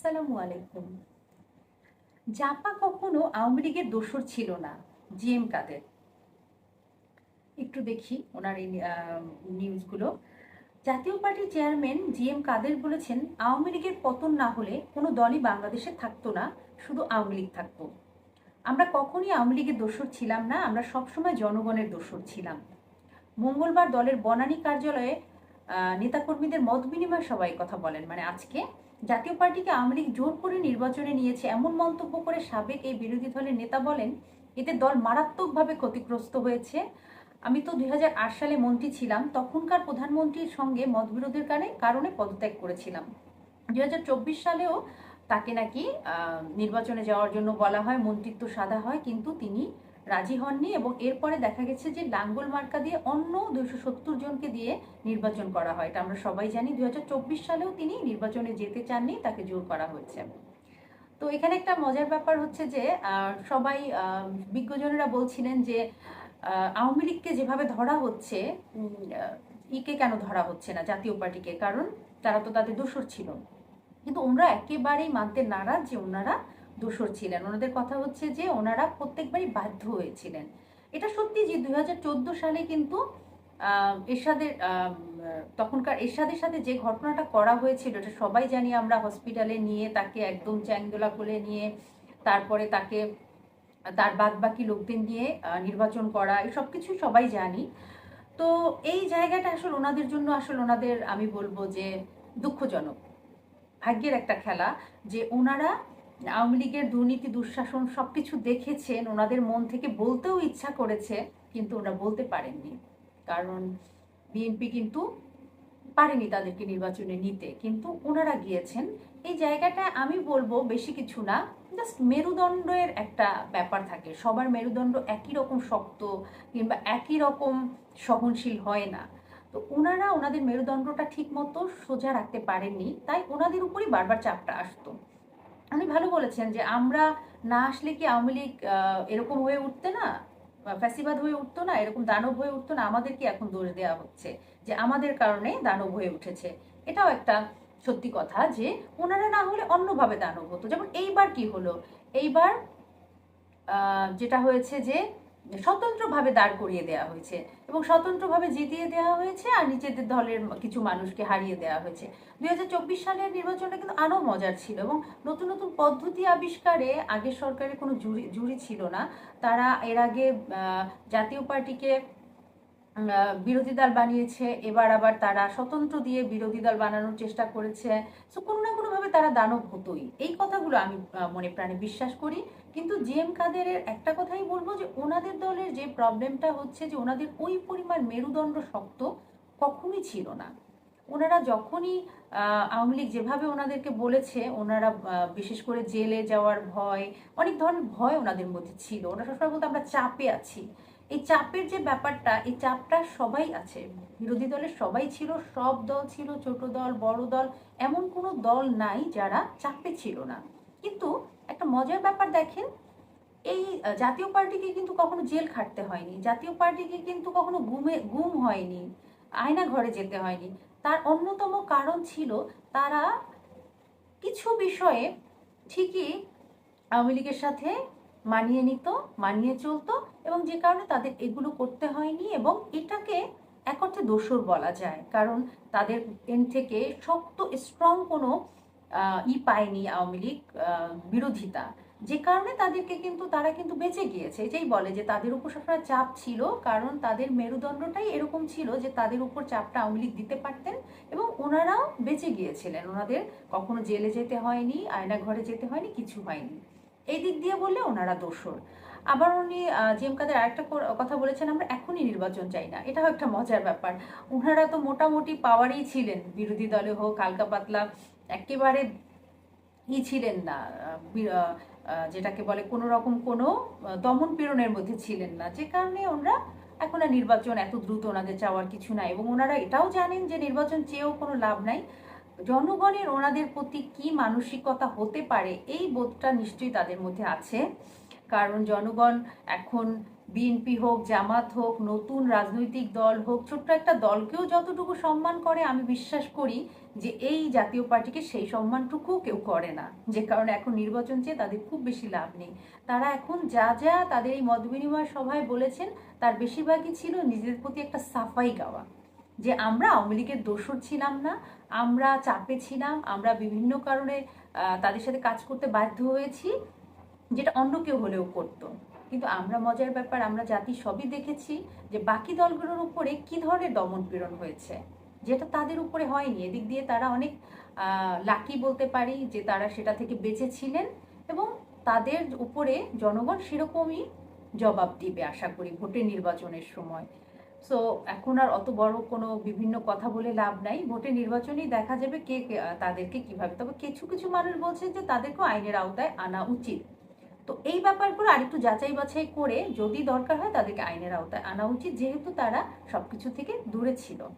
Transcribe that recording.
আসসালামু আলাইকুম। জাপা কখনো আওয়ামী লীগের দোসর ছিল না জি এম কাদের? একটু দেখি ওনার এই নিউজগুলো। জাতীয় পার্টির চেয়ারম্যান জি এম কাদের বলেছেন, আওয়ামী লীগের পতন না হলে কোনো দলই বাংলাদেশে থাকতো না, শুধু আওয়ামী লীগ থাকতো। আমরা কখনই আওয়ামী লীগের দোসর ছিলাম না, আমরা সবসময় জনগণের দোসর ছিলাম। মঙ্গলবার দলের বনানী কার্যালয়ে নেতাকর্মীদের মত বিনিময় সবাই কথা বলেন। মানে আজকে জাতীয় পার্টিকে আওয়ামী লীগ জোর করে নির্বাচনে নিয়েছে এমন মন্তব্য করে সাবেক এই বিরোধী দলের নেতা বলেন, এতে দল মারাত্মকভাবে ক্ষতিগ্রস্ত হয়েছে। আমি তো দুই হাজার আট সালে মন্ত্রী ছিলাম, তখনকার প্রধানমন্ত্রীর সঙ্গে মতবিরোধের কারণে পদত্যাগ করেছিলাম। দুই হাজার চব্বিশ সালেও তাকে নাকি নির্বাচনে যাওয়ার জন্য বলা হয়, মন্ত্রিত্ব সাদা হয়, কিন্তু তিনি রাজি হননি এবং এরপরে দেখা গেছে যে লাঙ্গল মার্কা দিয়ে অন্য দুইশো সত্তর জনকে দিয়ে নির্বাচন করা হয়। এটা আমরা সবাই জানি। দুই হাজার চব্বিশ সালেও তিনি নির্বাচনে যেতে চাননি, তাকে জোর করা হয়েছে। তো এখানে একটা মজার ব্যাপার হচ্ছে যে সবাই বিজ্ঞজনেরা বলছিলেন যে আওয়ামী লীগকে যেভাবে ধরা হচ্ছে ইকে কেন ধরা হচ্ছে না জাতীয় পার্টিকে? কারণ তারা তো তাদের দোষর ছিল। কিন্তু ওনারা একেবারেই মানতে নারাজ যে ওনারা দোষর ছিলেন। ওনাদের কথা হচ্ছে যে, ওনারা প্রত্যেকবারই বাধ্য হয়েছিলেন। এটা সত্যি যে, দুই হাজার চোদ্দ সালে কিন্তু এরশাদের তখনকার এরশাদের সাথে যে ঘটনাটা করা হয়েছিল, এটা সবাই জানি আমরা হসপিটালে নিয়ে তাকে একদম চ্যাংদোলা করে নিয়ে, তারপরে তাকে তার বাদ বাকি লোকদের নিয়ে নির্বাচন করা, এই সব কিছুই সবাই জানি। তো এই জায়গাটা আসলে ওনাদের জন্য আসলে ওনাদের, আমি বলব যে, দুঃখজনক। ভাগ্যের একটা খেলা যে, ওনারা আওয়ামী লীগের দুর্নীতি, দুঃশাসন সবকিছু দেখেছেন, ওনাদের মন থেকে বলতেও ইচ্ছা করেছে, কিন্তু ওরা বলতে পারেননি। কারণ বিএনপি কিন্তু পারেনি তাদেরকে নির্বাচনে নিতে, কিন্তু ওনারা গিয়েছেন। এই জায়গাটা আমি বলব বেশি কিছু না জাস্ট মেরুদণ্ডের একটা ব্যাপার থাকে। সবার মেরুদণ্ড একই রকম শক্ত কিংবা একই রকম সহনশীল হয় না। তো ওনারা ওনাদের মেরুদণ্ডটা ঠিক মতো সোজা রাখতে পারেননি, তাই ওনাদের উপরই বারবার চাপটা আসতো। উনি ভালো বলেছেন যে আমরা না আসলে কি আওয়ামী লীগ এরকম হয়ে উঠতে না ফ্যাসিবাদ হয়ে উঠতো না, এরকম দানব হয়ে উঠতো না আমাদেরকে এখন দোষ দেওয়া হচ্ছে? যে আমাদের কারণে দানব হয়ে উঠেছে। এটাও একটা সত্যি কথা যে ওনারা না হলে অন্যভাবে দানব হতো। যেমন এইবার কি হলো? এইবার যেটা হয়েছে যে স্বতন্ত্রভাবে দাঁড় করিয়ে দেওয়া হয়েছে এবং স্বতন্ত্রভাবে জিতিয়ে দেওয়া হয়েছে আর নিজেদের দলের কিছু মানুষকে হারিয়ে দেওয়া হয়েছে। দুই হাজার চব্বিশ সালের নির্বাচনটা কিন্তু আরও মজার ছিল এবং নতুন নতুন পদ্ধতি আবিষ্কারে আগের সরকারের কোনো জুরি জুরি ছিল না। তারা এর আগে জাতীয় পার্টিকে বিরোধী দল বানিয়েছে, এবার আবার তারা স্বতন্ত্র দিয়ে বিরোধী দল বানানোর চেষ্টা করেছে। সো কোনো না কোনোভাবে তারা দানব হতোই। এই কথাগুলো আমি মনে প্রাণে বিশ্বাস করি। কিন্তু জি এম কাদেরের একটা কথাই বলব যে, ওনাদের দলের যে প্রবলেমটা হচ্ছে যে, ওনাদের ওই পরিমাণ মেরুদণ্ড শক্ত কখনই ছিল না। ওনারা যখনই আওয়ামী লীগ যেভাবে ওনাদেরকে বলেছে, ওনারা বিশেষ করে জেলে যাওয়ার ভয়, অনেক ধরনের ভয় ওনাদের মধ্যে ছিল। ওনারা সবসময় বলতে, আমরা চাপে আছি। এই চাপের যে ব্যাপারটা, এই চাপটা সবাই আছে। বিরোধী দলের সবাই ছিল, সব দল ছিল, ছোট দল, বড় দল, এমন কোনো দল নাই যারা চাপে ছিল না। কিন্তু একটা মজার ব্যাপার দেখেন, এই জাতীয় পার্টিকে কিন্তু কখনো জেল খাটতে হয়নি, জাতীয় পার্টিকে কিন্তু কখনো গুমে, গুম হয়নি, আয়না ঘরে যেতে হয়নি। তার অন্যতম কারণ ছিল তারা কিছু বিষয়ে ঠিকই আওয়ামী লীগের সাথে মানিয়ে নিত, মানিয়ে চলতো এবং যে কারণে তাদের এগুলো করতে হয়নি এবং এটাকে এক অর্থে দোষর বলা যায়। কারণ তাদের এন থেকে শক্ত স্ট্রং কোনো ই পায়নি আওয়ামী লীগ বিরোধিতা। যে কারণে তাদেরকে কিন্তু, তারা কিন্তু বেঁচে গিয়েছে। যেই বলে যে তাদের উপর সবসময় চাপ ছিল, কারণ তাদের মেরুদণ্ডটাই এরকম ছিল যে তাদের উপর চাপটা আওয়ামী লীগ দিতে পারতেন এবং ওনারাও বেঁচে গিয়েছিলেন। ওনাদের কখনো জেলে যেতে হয়নি আয়না ঘরে যেতে হয়নি, কিছু হয়নি। এই দিক দিয়ে বললে ওনারা দোষর। আবার উনি জিএম কাদের আরেকটা কথা বলেছেন, আমরা এখনই নির্বাচন চাই না। এটাও একটা মজার ব্যাপার। ওনারা তো মোটামুটি পাওয়ারই ছিলেন, বিরোধী দলে হোক, হালকা পাতলা, একেবারে ই ছিলেন না যেটাকে বলে কোনো রকম কোনো দমন পীড়নের মধ্যে ছিলেন না। যে কারণে ওনারা এখন আর নির্বাচন এত দ্রুত ওনাদের চাওয়ার কিছু নাই। এবং ওনারা এটাও জানেন যে নির্বাচন চেয়েও কোনো লাভ নাই। জনগণের ওনাদের প্রতি কি মানসিকতা হতে পারে, এই বোধটা নিশ্চয়ই তাদের মধ্যে আছে। কারণ জনগণ এখন বিএনপি হোক, জামাত হোক, নতুন রাজনৈতিক দল হোক, ছোট্ট একটা দলকেও যতটুকু সম্মান করে, আমি বিশ্বাস করি যে এই জাতীয় পার্টিকে সেই সম্মানটুকু কেউ করে না। যে কারণে এখন নির্বাচন চেয়ে তাদের খুব বেশি লাভ নেই। তারা এখন যা যা তাদের এই মত বিনিময় সভায় বলেছেন, তার বেশিরভাগই ছিল নিজেদের প্রতি একটা সাফাই গাওয়া। যে আমরা আওয়ামী লীগের দোষর ছিলাম না, আমরা চাপে ছিলাম, আমরা বিভিন্ন কারণে তাদের সাথে কাজ করতে বাধ্য হয়েছি, যেটা অন্য কেউ হলেও করতো। কিন্তু আমরা মজার ব্যাপার, আমরা জাতি সবই দেখেছি যে বাকি দলগুলোর উপরে কি ধরনের দমন পীড়ন হয়েছে, যেটা তাদের উপরে হয়নি। এদিক দিয়ে তারা অনেক লাকি বলতে পারি যে তারা সেটা থেকে বেঁচে ছিলেন এবং তাদের উপরে জনগণ সেরকমই জবাব দিবে, আশা করি, ভোটের নির্বাচনের সময়। সো এখন আর অত বড় কোনো বিভিন্ন কথা বলে লাভ নাই। ভোটের নির্বাচনেই দেখা যাবে কে কে- তাদেরকে কীভাবে। তবে কিছু কিছু মানুষ বলছে যে তাদেরকেও আইনের আওতায় আনা উচিত। তো এই ব্যাপারগুলো আরেকটু যাচাই বাছাই করে যদি দরকার হয় তাদেরকে আইনের আওতায় আনা উচিত, যেহেতু তারা সবকিছু থেকে দূরে ছিল।